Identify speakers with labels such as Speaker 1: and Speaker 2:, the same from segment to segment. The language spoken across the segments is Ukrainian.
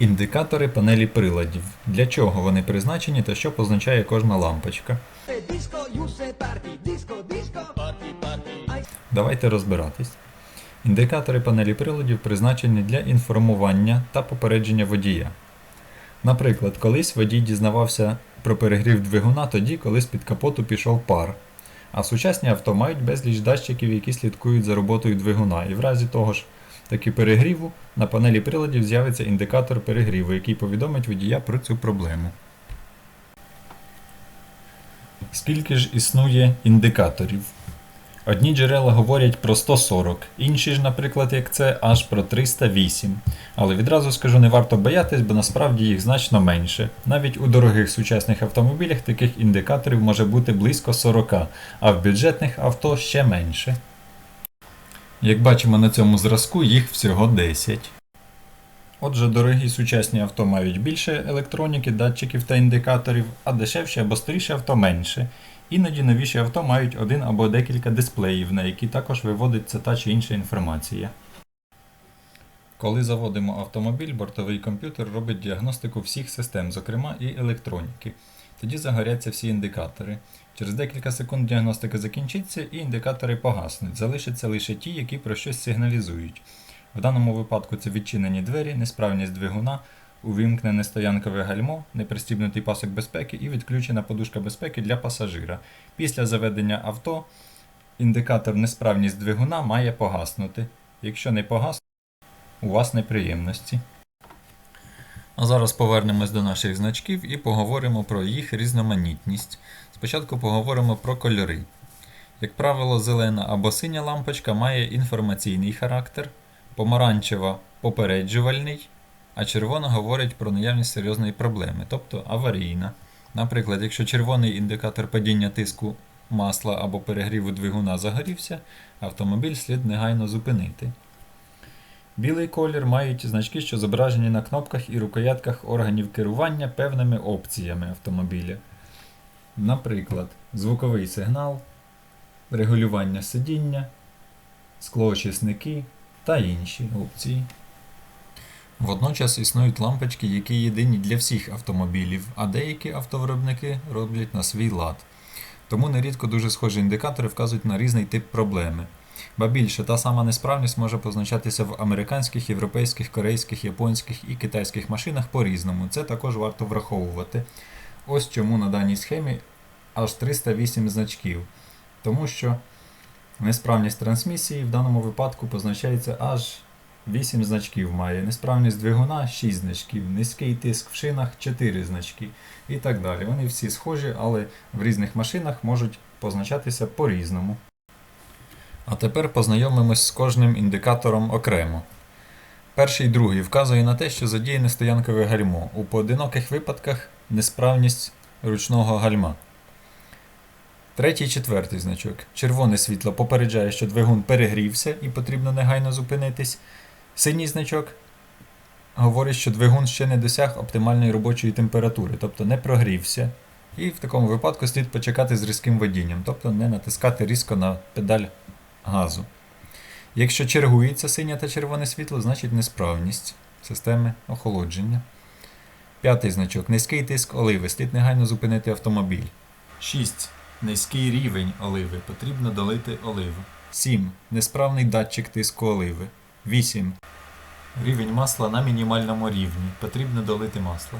Speaker 1: Індикатори панелі приладів. Для чого вони призначені та що позначає кожна лампочка. Давайте розбиратись. Індикатори панелі приладів призначені для інформування та попередження водія. Наприклад, колись водій дізнавався про перегрів двигуна тоді, коли з-під капоту пішов пар. А сучасні авто мають безліч датчиків, які слідкують за роботою двигуна, і в разі того ж таки перегріву на панелі приладів з'явиться індикатор перегріву, який повідомить водія про цю проблему. Скільки ж існує індикаторів? Одні джерела говорять про 140, інші ж, наприклад, як це, аж про 308. Але відразу скажу, не варто боятись, бо насправді їх значно менше. Навіть у дорогих сучасних автомобілях таких індикаторів може бути близько 40, а в бюджетних авто ще менше. Як бачимо на цьому зразку, їх всього 10. Отже, дорогі сучасні авто мають більше електроніки, датчиків та індикаторів, а дешевші або старіші авто менше. Іноді новіші авто мають один або декілька дисплеїв, на які також виводиться та чи інша інформація. Коли заводимо автомобіль, бортовий комп'ютер робить діагностику всіх систем, зокрема і електроніки. Тоді загоряться всі індикатори. Через декілька секунд діагностика закінчиться і індикатори погаснуть. Залишаться лише ті, які про щось сигналізують. В даному випадку це відчинені двері, несправність двигуна, увімкнене стоянкове гальмо, непристібнутий пасок безпеки і відключена подушка безпеки для пасажира. Після заведення авто індикатор несправність двигуна має погаснути. Якщо не погас, у вас неприємності. А зараз повернемось до наших значків і поговоримо про їх різноманітність. Спочатку поговоримо про кольори. Як правило, зелена або синя лампочка має інформаційний характер, помаранчева попереджувальний, а червона говорить про наявність серйозної проблеми, тобто аварійна. Наприклад, якщо червоний індикатор падіння тиску масла або перегріву двигуна загорівся, автомобіль слід негайно зупинити. Білий колір мають значки, що зображені на кнопках і рукоятках органів керування певними опціями автомобіля. Наприклад, звуковий сигнал, регулювання сидіння, склоочисники та інші опції. Водночас існують лампочки, які єдині для всіх автомобілів, а деякі автовиробники роблять на свій лад. Тому нерідко дуже схожі індикатори вказують на різний тип проблеми. Ба більше, та сама несправність може позначатися в американських, європейських, корейських, японських і китайських машинах по-різному. Це також варто враховувати. Ось чому на даній схемі аж 308 значків. Тому що несправність трансмісії в даному випадку позначається аж 8 значків має. Несправність двигуна 6 значків, низький тиск в шинах 4 значки і так далі. Вони всі схожі, але в різних машинах можуть позначатися по-різному. А тепер познайомимось з кожним індикатором окремо. Перший і другий вказує на те, що задіяне стоянкове гальмо. У поодиноких випадках несправність ручного гальма. Третій і четвертий значок. Червоне світло попереджає, що двигун перегрівся і потрібно негайно зупинитись. Синій значок говорить, що двигун ще не досяг оптимальної робочої температури, тобто не прогрівся. І в такому випадку слід почекати з різким водінням, тобто не натискати різко на педаль газу. Якщо чергується синє та червоне світло, значить несправність системи охолодження. П'ятий значок. Низький тиск оливи. Слід негайно зупинити автомобіль. 6. Низький рівень оливи. Потрібно долити оливу. 7. Несправний датчик тиску оливи. 8. Рівень масла на мінімальному рівні. Потрібно долити масло.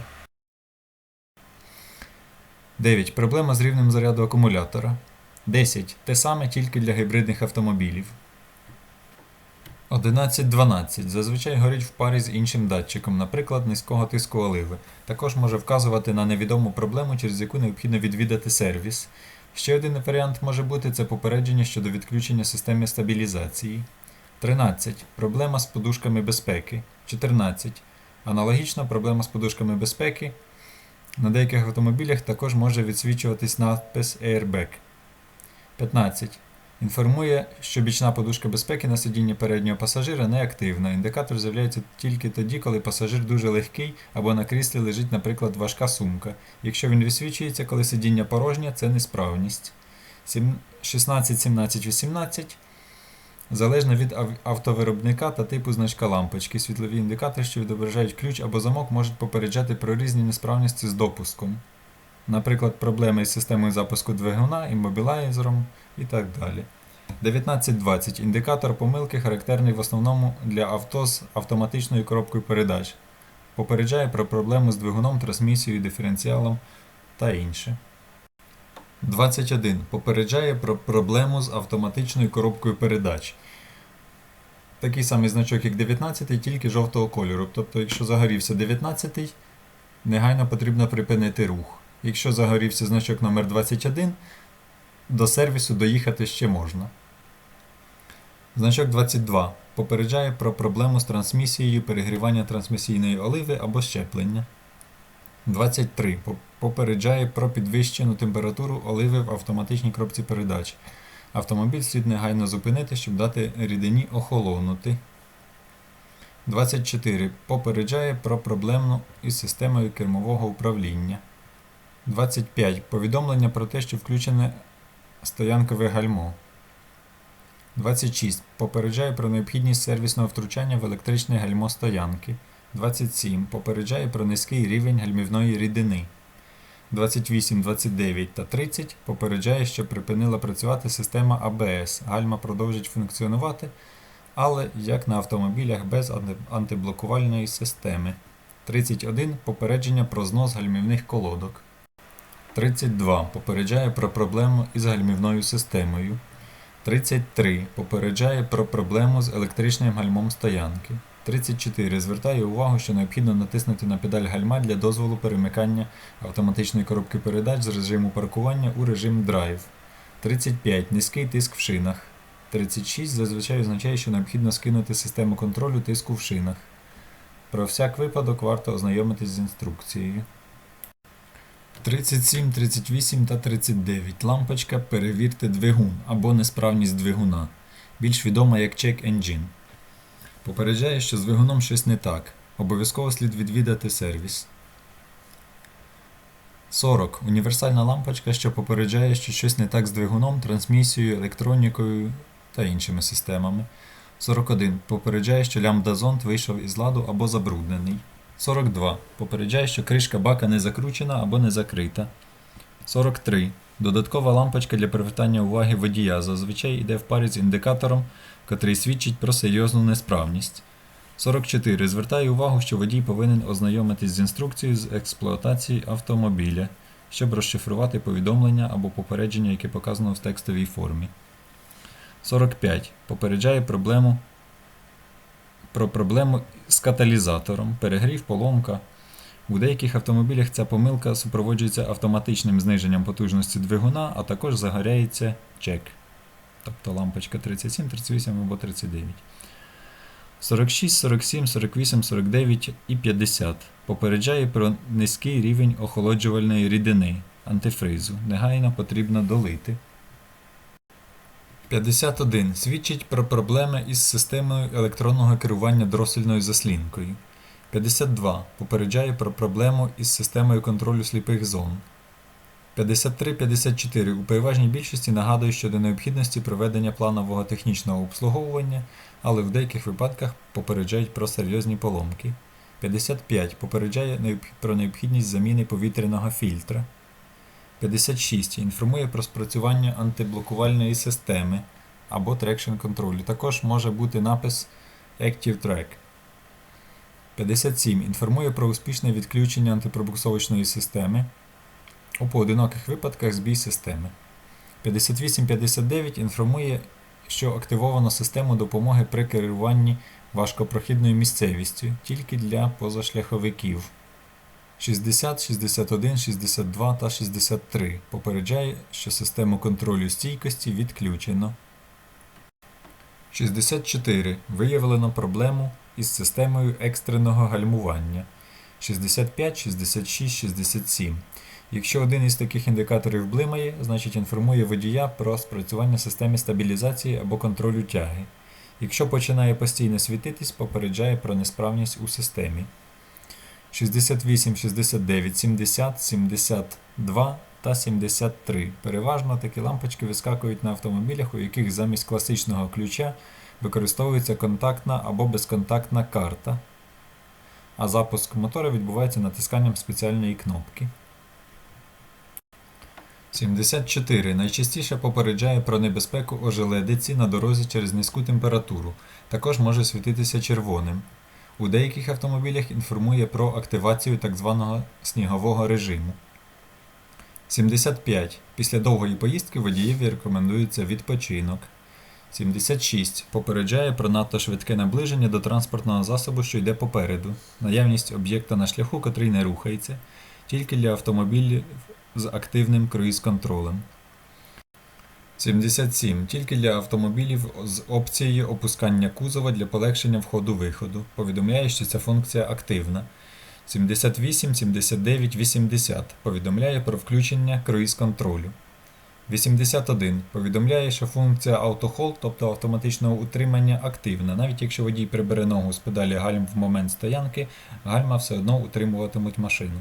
Speaker 1: 9. Проблема з рівнем заряду акумулятора. 10. Те саме тільки для гібридних автомобілів. 11.12. Зазвичай горить в парі з іншим датчиком, наприклад, низького тиску оливи. Також може вказувати на невідому проблему, через яку необхідно відвідати сервіс. Ще один варіант може бути це попередження щодо відключення системи стабілізації. 13. Проблема з подушками безпеки. 14. Аналогічно проблема з подушками безпеки. На деяких автомобілях також може відсвічуватись надпис Airbag. 15. Інформує, що бічна подушка безпеки на сидінні переднього пасажира не активна. Індикатор з'являється тільки тоді, коли пасажир дуже легкий або на кріслі лежить, наприклад, важка сумка. Якщо він висвічується, коли сидіння порожнє, це несправність. Сім- 16, 17, 18. Залежно від автовиробника та типу значка лампочки, світлові індикатори, що відображають ключ або замок, можуть попереджати про різні несправності з допуском. Наприклад, проблеми із системою запуску двигуна, іммобілайзером і так далі. 1920. Індикатор помилки характерний в основному для авто з автоматичною коробкою передач. Попереджає про проблему з двигуном, трансмісією, диференціалом та інше. 21. Попереджає про проблему з автоматичною коробкою передач. Такий самий значок, як 19, тільки жовтого кольору. Тобто, якщо загорівся 19, негайно потрібно припинити рух. Якщо загорівся значок номер 21, до сервісу доїхати ще можна. Значок 22. Попереджає про проблему з трансмісією перегрівання трансмісійної оливи або щеплення. 23. Попереджає про підвищену температуру оливи в автоматичній коробці передач. Автомобіль слід негайно зупинити, щоб дати рідині охолонути. 24. Попереджає про проблему із системою кермового управління. 25. Повідомлення про те, що включене стоянкове гальмо. 26. Попереджає про необхідність сервісного втручання в електричне гальмо стоянки. 27. Попереджає про низький рівень гальмівної рідини. 28, 29 та 30 попереджає, що припинила працювати система АБС. Гальма продовжить функціонувати, але як на автомобілях без антиблокувальної системи. 31. Попередження про знос гальмівних колодок. 32. Попереджає про проблему із гальмівною системою. 33. Попереджає про проблему з електричним гальмом стоянки. 34. Звертає увагу, що необхідно натиснути на педаль гальма для дозволу перемикання автоматичної коробки передач з режиму паркування у режим драйв. 35. Низький тиск в шинах. 36. Зазвичай означає, що необхідно скинути систему контролю тиску в шинах. Про всяк випадок варто ознайомитись з інструкцією. 37, 38 та 39. Лампочка Перевірте двигун або несправність двигуна, більш відома як Check Engine. Попереджає, що з двигуном щось не так. Обов'язково слід відвідати сервіс. 40. Універсальна лампочка, що попереджає, що щось не так з двигуном, трансмісією, електронікою та іншими системами. 41. Попереджає, що лямбда-зонд вийшов із ладу або забруднений. 42. Попереджає, що кришка бака не закручена або не закрита. 43. Додаткова лампочка для привертання уваги водія зазвичай йде в парі з індикатором, котрий свідчить про серйозну несправність. 44. Звертає увагу, що водій повинен ознайомитись з інструкцією з експлуатації автомобіля, щоб розшифрувати повідомлення або попередження, яке показано в текстовій формі. 45. Попереджає проблему про проблему з каталізатором, перегрів, поломка. У деяких автомобілях ця помилка супроводжується автоматичним зниженням потужності двигуна, а також загоряється чек. Тобто лампочка 37, 38 або 39. 46, 47, 48, 49 і 50 попереджає про низький рівень охолоджувальної рідини антифризу. Негайно потрібно долити. 51. Свідчить про проблеми із системою електронного керування дросельною заслінкою. 52. Попереджає про проблему із системою контролю сліпих зон. 53-54 у переважній більшості нагадує щодо необхідності проведення планового технічного обслуговування, але в деяких випадках попереджають про серйозні поломки. 55 попереджає про необхідність заміни повітряного фільтра. 56 інформує про спрацювання антиблокувальної системи або трекшн контролю. Також може бути напис Active Track. 57 інформує про успішне відключення антипробуксовочної системи у поодиноких випадках збій системи. 5859 інформує, що активовано систему допомоги при керуванні важкопрохідною місцевістю тільки для позашляховиків. 60, 61, 62 та 63 попереджає, що систему контролю стійкості відключено. 64. Виявлено проблему із системою екстреного гальмування. 65, 66, 67. Якщо один із таких індикаторів блимає, значить інформує водія про спрацювання системи стабілізації або контролю тяги. Якщо починає постійно світитись, попереджає про несправність у системі. 68, 69, 70, 72 та 73. Переважно такі лампочки вискакують на автомобілях, у яких замість класичного ключа Використовується контактна або безконтактна карта, а запуск мотора відбувається натисканням спеціальної кнопки. 74. Найчастіше попереджає про небезпеку ожеледиці на дорозі через низьку температуру. Також може світитися червоним. У деяких автомобілях інформує про активацію так званого снігового режиму. 75. Після довгої поїздки водієві рекомендується відпочинок. 76. Попереджає про надто швидке наближення до транспортного засобу, що йде попереду. Наявність об'єкта на шляху, котрий не рухається, тільки для автомобілів з активним круїз-контролем. 77. Тільки для автомобілів з опцією опускання кузова для полегшення входу-виходу. Повідомляє, що ця функція активна. 78, 79, 80. Повідомляє про включення круїз-контролю. 81. Повідомляє, що функція автохолд, тобто автоматичного утримання, активна. Навіть якщо водій прибере ногу з педалі гальм в момент стоянки, гальма все одно утримуватимуть машину.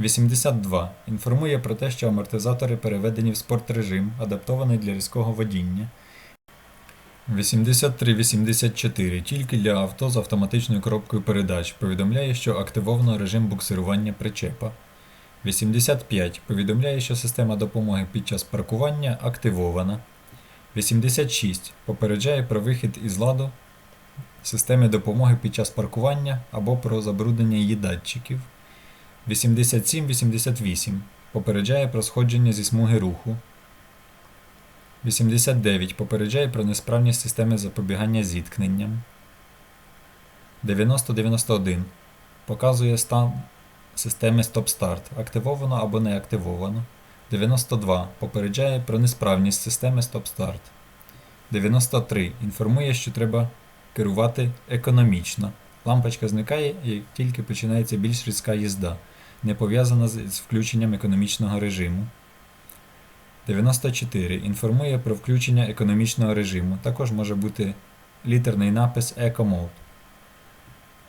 Speaker 1: 82. Інформує про те, що амортизатори переведені в спортрежим, адаптований для різкого водіння. 83-84. Тільки для авто з автоматичною коробкою передач. Повідомляє, що активовано режим буксирування причепа. 85. Повідомляє, що система допомоги під час паркування активована. 86. Попереджає про вихід із ладу системи допомоги під час паркування або про забруднення її датчиків. 87-88. Попереджає про сходження зі смуги руху. 89. Попереджає про несправність системи запобігання зіткненням. 90-91. Показує стан системи стоп-старт. Активовано або не активовано. 92. Попереджає про несправність системи стоп-старт. 93. Інформує, що треба керувати економічно. Лампочка зникає, як тільки починається більш різка їзда, не пов'язана з включенням економічного режиму. 94. Інформує про включення економічного режиму. Також може бути літерний напис Eco Mode.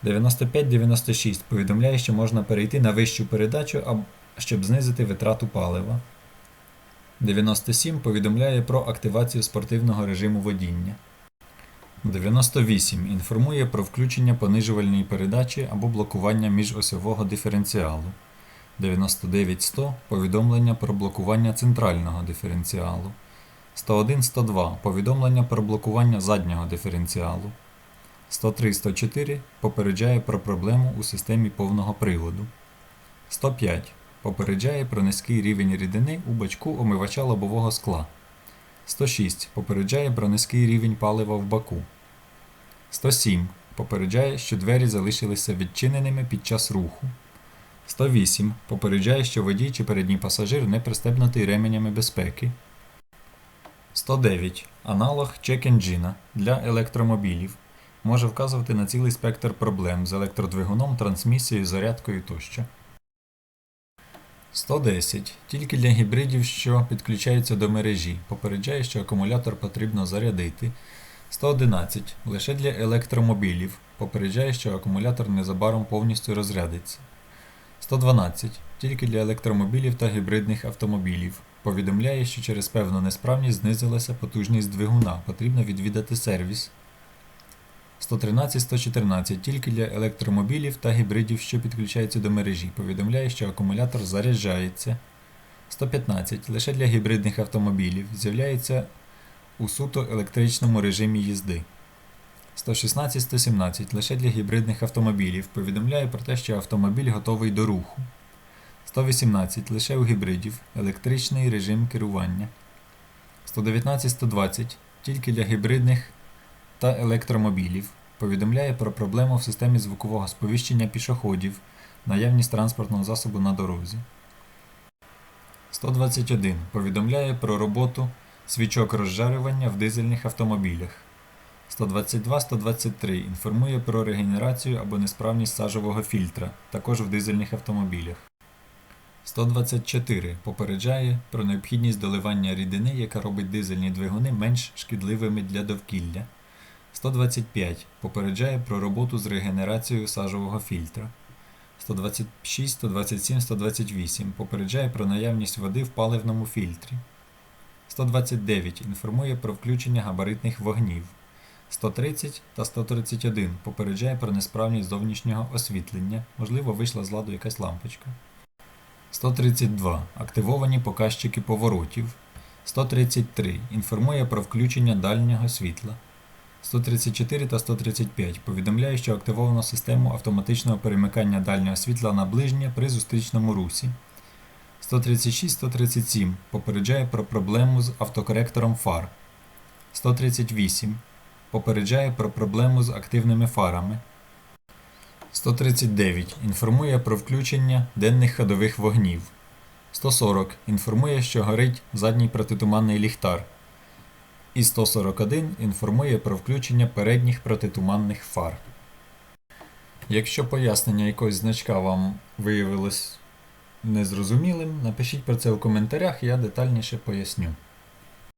Speaker 1: 95-96 повідомляє, що можна перейти на вищу передачу, щоб знизити витрату палива. 97 повідомляє про активацію спортивного режиму водіння. 98 інформує про включення понижувальної передачі або блокування міжосьового диференціалу. 99-100 повідомлення про блокування центрального диференціалу. 101-102 повідомлення про блокування заднього диференціалу. 103-104 попереджає про проблему у системі повного приводу. 105 попереджає про низький рівень рідини у бачку омивача лобового скла. 106 попереджає про низький рівень палива в баку. 107 попереджає, що двері залишилися відчиненими під час руху. 108 попереджає, що водій чи передній пасажир не пристебнутий ременями безпеки. 109 аналог чек-енджіна для електромобілів. Може вказувати на цілий спектр проблем з електродвигуном, трансмісією, зарядкою тощо. 110. Тільки для гібридів, що підключаються до мережі. Попереджає, що акумулятор потрібно зарядити. 111. Лише для електромобілів. Попереджає, що акумулятор незабаром повністю розрядиться. 112. Тільки для електромобілів та гібридних автомобілів. Повідомляє, що через певну несправність знизилася потужність двигуна. Потрібно відвідати сервіс. 113-114 тільки для електромобілів та гібридів, що підключаються до мережі. Повідомляє, що акумулятор заряджається. 115 лише для гібридних автомобілів. З'являється у суто електричному режимі їзди. 116-117 лише для гібридних автомобілів. Повідомляє про те, що автомобіль готовий до руху. 118 лише у гібридів. Електричний режим керування. 119-120 тільки для гібридних та електромобілів. Повідомляє про проблему в системі звукового сповіщення пішоходів, наявність транспортного засобу на дорозі. 121. Повідомляє про роботу свічок розжарювання в дизельних автомобілях. 122-123 інформує про регенерацію або несправність сажового фільтра, також в дизельних автомобілях. 124 попереджає про необхідність доливання рідини, яка робить дизельні двигуни менш шкідливими для довкілля. 125 попереджає про роботу з регенерацією сажового фільтра. 126, 127, 128 попереджає про наявність води в паливному фільтрі. 129 інформує про включення габаритних вогнів. 130 та 131 попереджає про несправність зовнішнього освітлення, можливо, вийшла з ладу якась лампочка. 132. Активовані показчики поворотів. 133. Інформує про включення дальнього світла. 134 та 135 повідомляє, що активовано систему автоматичного перемикання дальнього світла на ближнє при зустрічному русі. 136-137 попереджає про проблему з автокоректором фар. 138 попереджає про проблему з активними фарами. 139 інформує про включення денних ходових вогнів. 140 інформує, що горить задній протитуманний ліхтар. І 141 інформує про включення передніх протитуманних фар. Якщо пояснення якогось значка вам виявилось незрозумілим, напишіть про це у коментарях, я детальніше поясню.